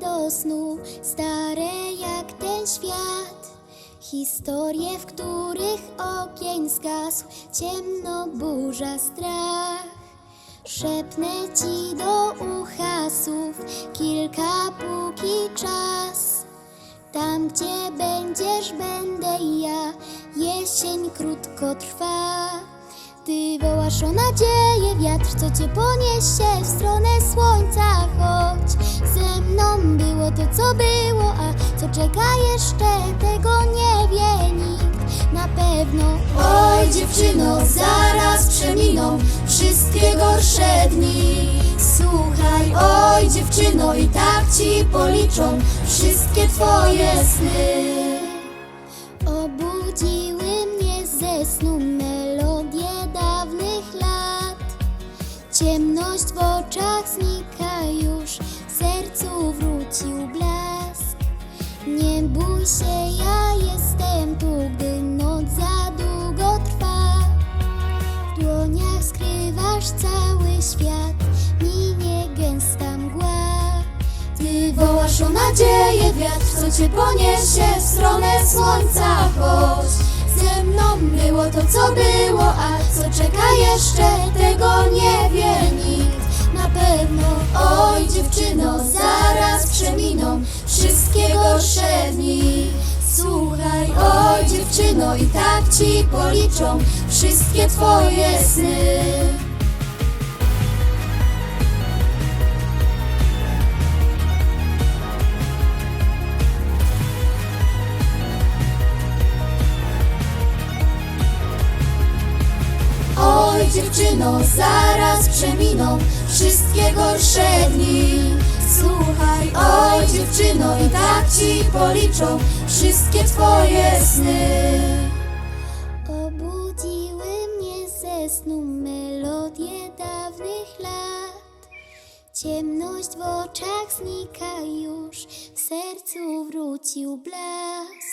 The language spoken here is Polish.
do snu, stare jak ten świat. Historie, w których ogień zgasł, ciemno, burza, strach. Szepnę ci do ucha słów, kilka póki czas. Tam, gdzie będziesz, będę ja. Jesień krótko trwa. Ty wołasz o nadzieję, wiatr, co cię poniesie w stronę słońca. Choć ze mną było to, co było, a co czeka jeszcze, tego nie wie nikt. Na pewno, oj dziewczyno, zaraz przeminą wszystkie gorsze dni. Słuchaj, oj dziewczyno, i tak ci policzą wszystkie twoje sny. Obudziły mnie ze snu Ciemność w oczach znika już, sercu wrócił blask. Nie bój się, ja jestem tu, gdy noc za długo trwa. W dłoniach skrywasz cały świat, minie gęsta mgła. Ty wołasz o nadzieję, wiatr, co cię poniesie w stronę słońca, choć ze mną było to, co było, a co czeka jeszcze, dziewczyno, i tak ci policzą wszystkie twoje sny. Oj dziewczyno, zaraz przeminą wszystkie gorsze dni. I tak ci policzą wszystkie twoje sny. Obudziły mnie ze snu melodie dawnych lat. Ciemność w oczach znika już, w sercu wrócił blask.